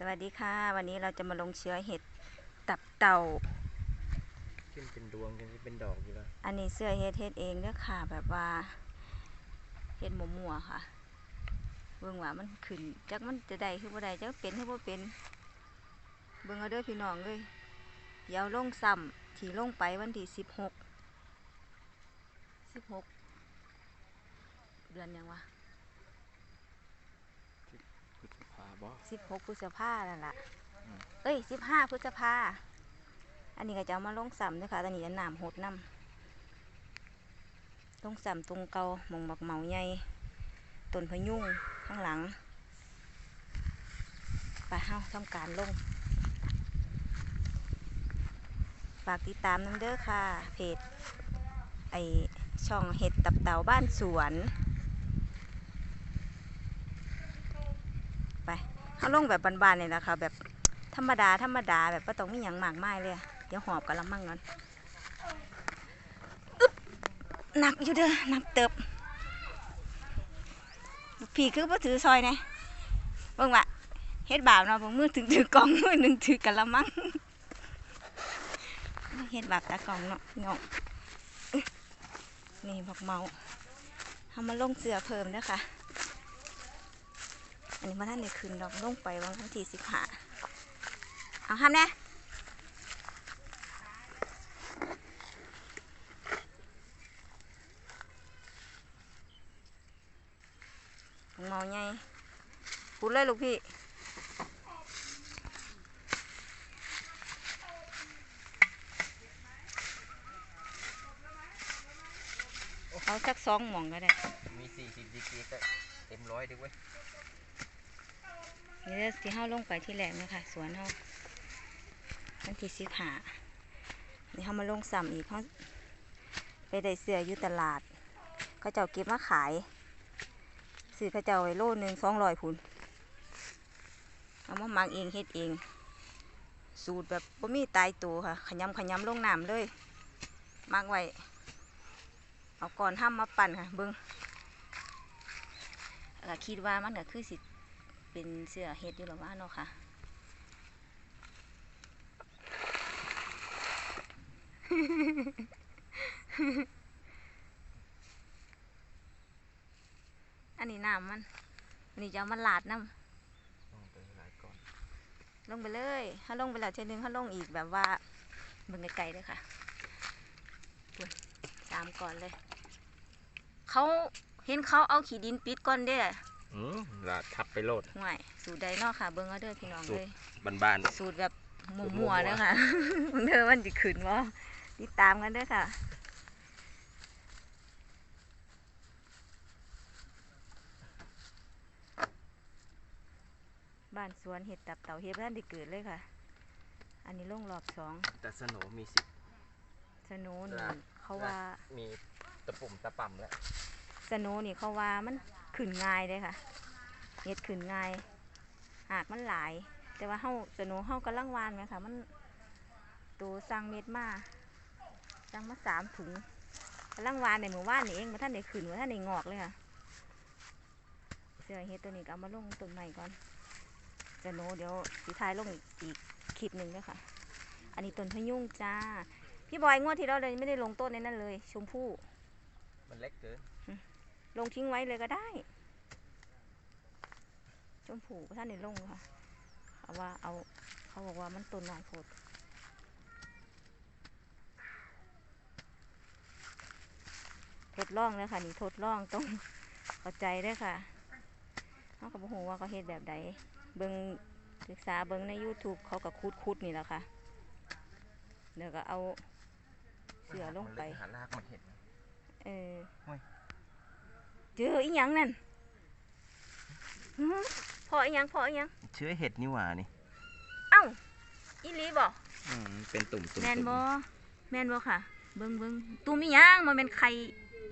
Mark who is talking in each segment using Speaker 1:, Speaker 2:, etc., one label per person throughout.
Speaker 1: สวัสดีค่ะ วันนี้เราจะมาลงเชื้อเห็ดตับเต่า
Speaker 2: ขึ้นเป็นดวงกันเป็นดอกอยู่แล้ว
Speaker 1: อันนี้เสื้อเฮ็ดเฮ็ดเองเด้อค่ะ แบบว่าเฮ็ดหมัวๆค่ะเบิ่งว่ามันขึ้นจักมันจะได้คือบ่ได้จักเป็นคือบ่เป็น เบิ่งเอาเด้อพี่น้องเลยเดี๋ยวลงซ้ำที่ลงไปวันที่สิบหกสิบหกเดือนยังวะ
Speaker 2: พฤษภา บ่
Speaker 1: สิบหกพฤษภานั่นล่ะ
Speaker 2: อืม
Speaker 1: เอ้ยสิบห้าพฤษภา อันนี้ก็จะเอามาลงซ้ำนะคะตอนนี้จะน้ำหดน้ำลงซ้ำตรงเกาหมองบักเหมาใหญ่ต้นพะยุงข้างหลังไปเฮาทำการลงฝากติดตามน้ำเด้อค่ะ เพจไอช่องเห็ดตับเต่าบ้านสวน ไป เขาลงแบบบานๆเลยนะคะ แบบธรรมดาธรรมดาแบบก็ต้องมีอย่างมากมายเลยอะเดี๋ยวหอบกันละมั่งนั้นอึ๊บหนักอยู่เด้อหนักเติบผีคือพ่ถือซอยเนี่ยเบิ่งว่าเฮ็ดบาปเนาะบางมือถึงถือกล่องมือหนึ่งถือกันละมั่งเฮ็ดบาปตากล่องเนาะพี่น้องอึ๊ะนี่บอกเมาทำมาลงเสือเพิ่มเด้อค่ะ นนี้มาท่านในคืนดอกลงไปวันที่สิบห้าเอาห้ามแน่เมาไงพูดเลยลูกพี่เอาสักสองหม่องก็ได้
Speaker 2: มีสี่สิบดีกรีก็เต็มร้อยดิเว้ย
Speaker 1: นี่เด้อที่เฮาลงไปที่แรกนะคะสวนเฮาวันที่สิบหานี่เฮามาลงซ้ำอีกเขาไปได้เสื้ออยู่ตลาดเขาเจ้าเก็บมาขายซื้อเขาเจ้าไว้โลหนึ่งสองร้อยพุนเอามาหมักเองเฮ็ดเอง สูตรแบบบ่มีตายตัวค่ะ ขยำขยำลงน้ำเลยหมักไว้เอาก่อนห้ามมาปั่นค่ะเบิ้งแล้วก็คิดว่ามันก็คือสิ เป็นเสื้อเฮ็ดอยู่หรอว่าเนาะค่ะอันนี้น้ำมันอันนี้จะเอามาลาดน้
Speaker 2: ต้องไปหลายก่อนำ
Speaker 1: ลงไปเลยถ้าลงไปแล้วเทนึงถ้าลงอีกแบบว่าเบิ่งไกลๆเลยค่ะปุ่นสามก่อนเลย เขาเห็นเขาเอาขีดินปิดก่อนเด้ อ
Speaker 2: อืมลาดทับไปโลด
Speaker 1: ห่วยสูตรใดเนาะค่ะ เบิ่งเอาเด้อพี่น้อง
Speaker 2: สู
Speaker 1: เล
Speaker 2: ตร
Speaker 1: ย
Speaker 2: บ้าน
Speaker 1: สูตรแบบห
Speaker 2: สูตรมั่
Speaker 1: มัว
Speaker 2: ว
Speaker 1: ๆ
Speaker 2: ๆ
Speaker 1: เด้อค่ะ เด้อมันจะขึ้นว่าติดตามกันเด้อค่ะ บ้านสวนเห็ดตับเต่าเห็ดบ้านได้เกิดเลยค่ะ อันนี้ลงรอบสอง
Speaker 2: ๆแต่สโหนมีสิบ
Speaker 1: สโนว์นี่
Speaker 2: ครับ
Speaker 1: เขาว่า
Speaker 2: มีตะปุ่มตะป่ำแล้ว
Speaker 1: สโนว์นี่เขาว่ามัน ขึ้นง่ายเลยค่ะเห็ดขึ้นง่าย หากมันหลาย แต่ว่าเฮาสโนว์เฮากำลังวานไหมค่ะ มันตัวสั่งเม็ดมาสั่งมาสามถุงกำลังวานในหมู่บ้านนี่เองมาท่านได้ขึ้นมาท่านได้งอกเลยค่ะเสือเฮ็ดตัวนี้ก็เอามาลงต้นใหม่ก่อนสโนว์เดี๋ยวสีทายลงอีกอีกคลิปหนึ่งด้วยค่ะ อันนี้ต้นพยุงจ้า พี่บอยงวดที่เราเลยไม่ได้ลงต้นในนั้นเลย ชมพู่
Speaker 2: มันเล็กเกิน
Speaker 1: ลงทิ้งไว้เลยก็ได้ ชมพูท่านในลงค่ะเขาว่าเอาเขาบอกว่ามันต้นหน่อยโพดทดลองเลยค่ะ นี่ทดลองต้องเข้าใจเด้วยค่ะเขาก็บอกว่าเขาเฮ็ดแบบใดเบิงศึกษาเบิงใน YouTube เขาก็คุดคุดๆนี่แหละค่ะ เดี๋ยวก็เอาเสือลงไป
Speaker 2: มันเกหารากมันเห็น
Speaker 1: เออ
Speaker 2: โอ้ย
Speaker 1: เจออีหยังนั่นหือพออีหยังพออีหยัง
Speaker 2: เชื้อเห็ดนี่หว่านี่
Speaker 1: เอ้าอีหลีบ่
Speaker 2: อืมเป็นตุ่มตุ่ม
Speaker 1: แมนบ่แมนบ่ค่ะ เบิ่งเบิ่งตูมีหยังมันเป็นไข่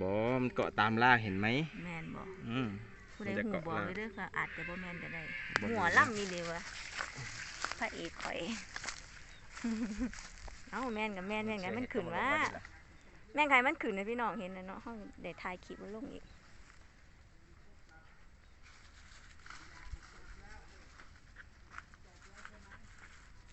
Speaker 2: บอมันเกาะตามรากเห็นไหม
Speaker 1: แมนบ่
Speaker 2: อืม
Speaker 1: ผู้ใด
Speaker 2: มันจะ
Speaker 1: หู
Speaker 2: เกาะ
Speaker 1: บอก
Speaker 2: ล่าง
Speaker 1: เลยเด้อค่ะ อาจจะบ่แมนก็ได้
Speaker 2: บ่
Speaker 1: หัว
Speaker 2: รู้
Speaker 1: ล่ำนี่เลยวะพระเอกข่อย เอ้าแมนกับแมนแมนกันมันขึ้นว่า แม่งใครมันขึ้นนะพี่น้องเห็นนะเนาะห้องเดี๋ยวถ่ายคลิปไว้ลงอีก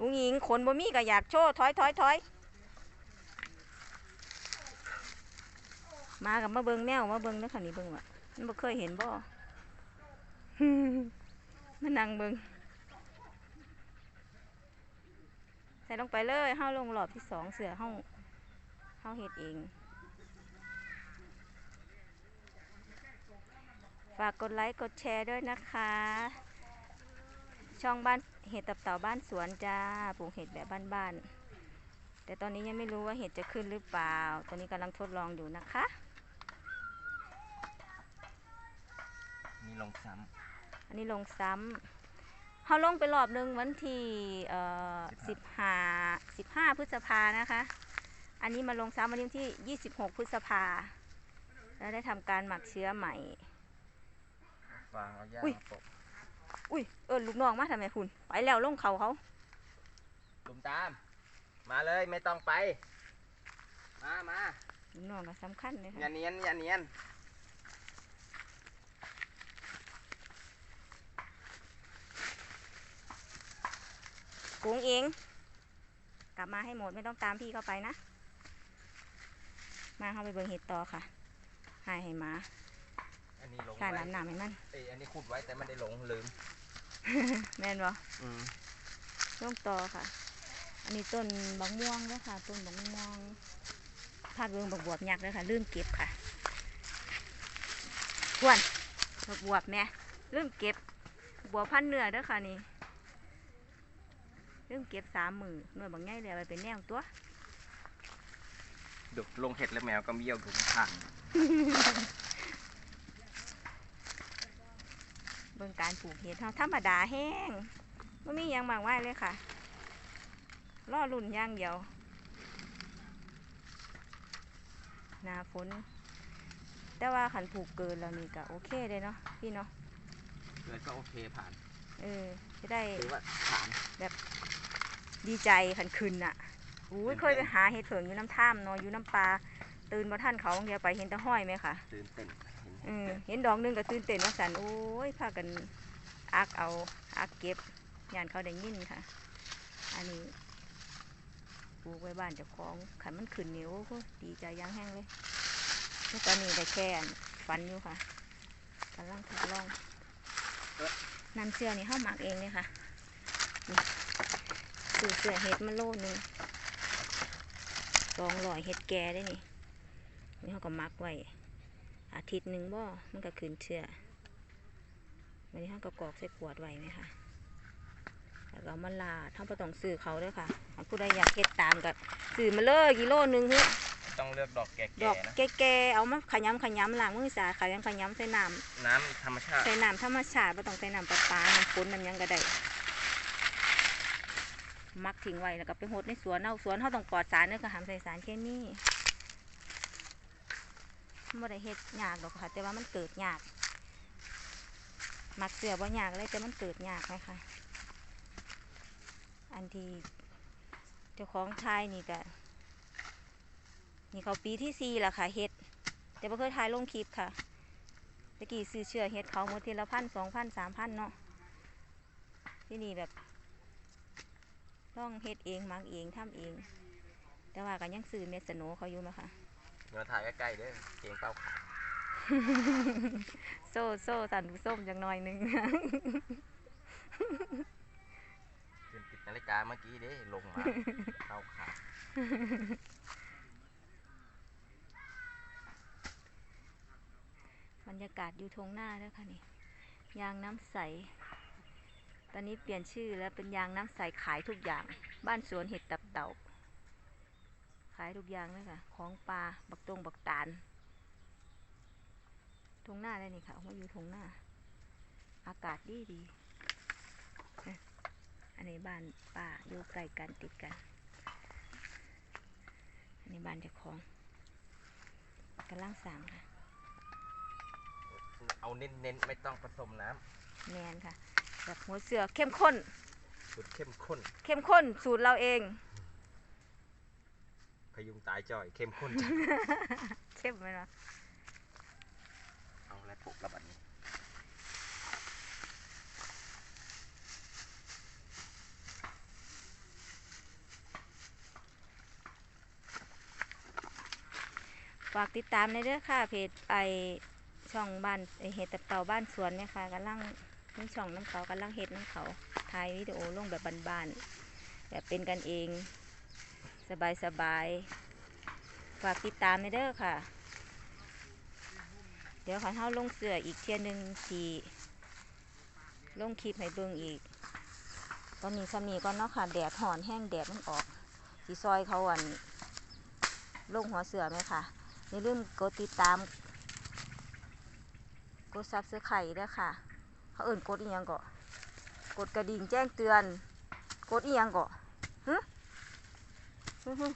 Speaker 1: อุ้งอิงขนบ่มีก็อยากโชว์ถอยถอยถอยมากับมาเบิงแมวมาเบิงเด้อค่ะนี่เบิงว่ะมันบ่เคยเห็นบ่มานั่งเบิงใส่ลงไปเลยเฮาลงรอบที่สองเสือเฮาเฮาเฮ็ดเอง ฝากกดไลค์กดแชร์ด้วยนะคะ ช่องบ้านเห็ดตับเต่าบ้านสวนจ้าปลูกเห็ดแบบบ้านๆแต่ตอนนี้ยังไม่รู้ว่าเห็ดจะขึ้นหรือเปล่า ตอนนี้กำลังทดลองอยู่นะคะ
Speaker 2: นี่ลงซ้
Speaker 1: อันนี้ลงซ้ำเขาลงไปรอบหนึ่งวันที่เอ่อสิบห้าสิบห้าพฤษภานะคะ อันนี้มาลงซ้ำวันที่ยี่สิบหกพฤษภาแล้วได้ทำการหมักเชื้อใหม่ำ
Speaker 2: ฟางเอาย่าง
Speaker 1: อุ้ย
Speaker 2: มาปก
Speaker 1: อุ้ยเออลูกน้องมาทำไมคุณไปแล้วลงเขาเขา
Speaker 2: ตุมตาม มาเลยไม่ต้องไป มามา
Speaker 1: ลูกน้องก็สำคัญเลย
Speaker 2: อย่า
Speaker 1: ค่ะ
Speaker 2: เนียนอย่าเนียน
Speaker 1: กุ้งเอง กลับมาให้หมดไม่ต้องตามพี่เข้าไปนะ มาเข้าไปเบิ่งเห็ดต่อค่ะหายให้หมา
Speaker 2: อันนี้ลง
Speaker 1: การ
Speaker 2: ไว้
Speaker 1: น้ำหนามให้มัน
Speaker 2: เอ้ยอันนี้ขุดไว้แต่มันได้หลงลืม
Speaker 1: แม่นบ่
Speaker 2: อืม
Speaker 1: ต้นต่อค่ะ อันนี้ต้นบักม่วงด้วยค่ะ ต้นบักม่วงพาดเบิ่งบักบวบยักษ์ด้วยค่ะ ลืมเก็บค่ะทวนบักบวบแม่ลืมเก็บบวบพันเนื้อเด้วยค่ะนี่ลืมเก็บสามมือหน่วยบางใหญ่เลยเอาไปเป็นแนวตัว
Speaker 2: ดูลงเห็ดแล้วแมวก็เบี้ยวอยู่ข้าง
Speaker 1: เบิ่งการปลูกเห็ดเฮาธรรมดาแห้งไม่มีหยังมากมายเลยค่ะรอรุ่นอย่างเดียวหนาฝนแต่ว่าขันปลูกเกินแล้วนี่ก็โอเคเลยเนาะพี่เนาะ
Speaker 2: ๆเลยก็โอเคผ่าน
Speaker 1: เออจะได้
Speaker 2: ถือว่าผ่าน
Speaker 1: ดีใจขันขึ้นอะอุ้ย
Speaker 2: ตื่นเต้น
Speaker 1: เคยไปหาเห็ดเผิงอยู่น้ำท่ามเนาะอยู่น้ำปลาตื่นมาท่านเขาเดียวไปเห็นแตะห้อยไหมค่ะ
Speaker 2: ตื่นเต้น เห็น
Speaker 1: ดอกหนึงก็ตื่นเต้นว่าสันโอ้ยพากันอักเอาอักเก็บงานเขาได้ยินค่ะ อันนี้ปลูกไว้บ้านเจ้าของขันมันขึ้นเหนิ้วดีใจยังแห้งเลยแล้วตอนนี้ได้แค่ฟันอยู่ค่ะกำลังทดลองน้ำเชื่อนี่เข้าหมักเองเลยค่ะนี่ซื้อเสื้อเห็ดมาโลหนึงสองร้อยเห็ดแก่ได้นี่นี่เขาก็หมักไว้ อาทิตย์หนึ่งบ่ มันก็ขึ้นเชื่อวันนี้เขาก็กรอกใส่ขวดไว้ไหมคะแล้วก็เอามาลาดท่านประต้องซื้อเขาเด้วยค่ะถ้าผู้ใดอยากเก็ดตามก็ซื้อมาเลยกิโลหนึ่งเฮ้ย
Speaker 2: ต้องเลือกดอกแก่
Speaker 1: ดอก
Speaker 2: ๆนะ
Speaker 1: แก่ๆเอามาขยำขยำล้างมือสะอาดขยำขยำใส่น้
Speaker 2: น้ำธรรมชาำติ
Speaker 1: ใส่น้ำธรรมชาติไม่ต้องใส่น้ำประปาน้ำฝนน้ำหยังก็ได้มักทิ้งไว้แล้วก็ไปหดในสวนเอาสวนเขาต้องปลอดสารเนื้อก็ห้ามใส่สารเคมี ไม่ได้เฮ็ดยากหรอกค่ะ แต่ว่ามันเกิดยากมักเสือบ่ยากเลยแต่มันเกิดยากไหมคะอันที่เจ้าของชายนี่ก็นี่เขาปีที่สี่ล้วค่ะเฮ็ด แต่บ่เคยถ่ายลงคลิปค่ะตะกี้ซื้อเชื่อเฮ็ดเขาหมดทีละพันสองพันสามพันเนาะที่นี่แบบต้องเฮ็ดเองมักเองทำเอง แต่ว่าก็ยังซื้อเม็ดสโนเขาอยู่นะคะ
Speaker 2: มาถ่ายใกล้ๆเด้อเก่งเป้าขา
Speaker 1: โซ่โซ่สันผู้ส้มจังหน่อยหนึง
Speaker 2: ลืมปิดนาฬิกาเมื่อกี้เด้ลงมาเป้าขา
Speaker 1: บรรยากาศอยู่ทงหน้าแล้วค่ะนี่ยางน้ำใส ตอนนี้เปลี่ยนชื่อแล้วเป็นยางน้ำใสขายทุกอย่าง บ้านสวนเห็ดตับเต่า ขายทุกอย่างเลยค่ะ ของปลา บักตงบักตาลทงหน้าได้นี่ค่ะเอามาอยู่ทงหน้า อากาศดีดีเอ๊ะอันนี้บ้านป้าอยู่ใกล้กันติดกัน อันนี้บ้านเจ้าของกำลังสั่งค่ะ
Speaker 2: เอาเน้นๆ ไม่ต้องผสมน้
Speaker 1: แมนค่ะแบบหัวเสือเข้มข้นำ
Speaker 2: สูตรเข้มข้น
Speaker 1: เข้มข้นสูตรเราเอง
Speaker 2: พยุงตายจ่อยเข้มข้น
Speaker 1: เข้มไหมล่ะ
Speaker 2: เอาแล้วถูกระบาดนี้
Speaker 1: ฝากติดตามในเด้อค่ะ เพจไอช่องบ้านไอเห็ดตับเต่าบ้านสวนเนี่ยค่ะกำลังนี่ช่องน้ำเขากำลังเห็ดน้ำเขาถ่ายวิดีโอลงแบบบานๆแบบเป็นกันเอง สบายๆฝากติดตามในเด้อค่ะ เดี๋ยวขอเท้าลงเสืออีกเที่ยหนึ่งทีลงคลิปให้เบิ่งอีก ตอนนี้สามีก็เนาะค่ะ แดดห่อนแห้งแดดมันออกสีซอยเขาอันลงหัวเสือไหมค่ะอย่าลืมกดติดตาม กดซับสไครต์ด้วยค่ะ เขาเอิ่นกดอีหยังก็กดกระดิ่งแจ้งเตือน กดอีหยังก็ฮึฮึ ฮึ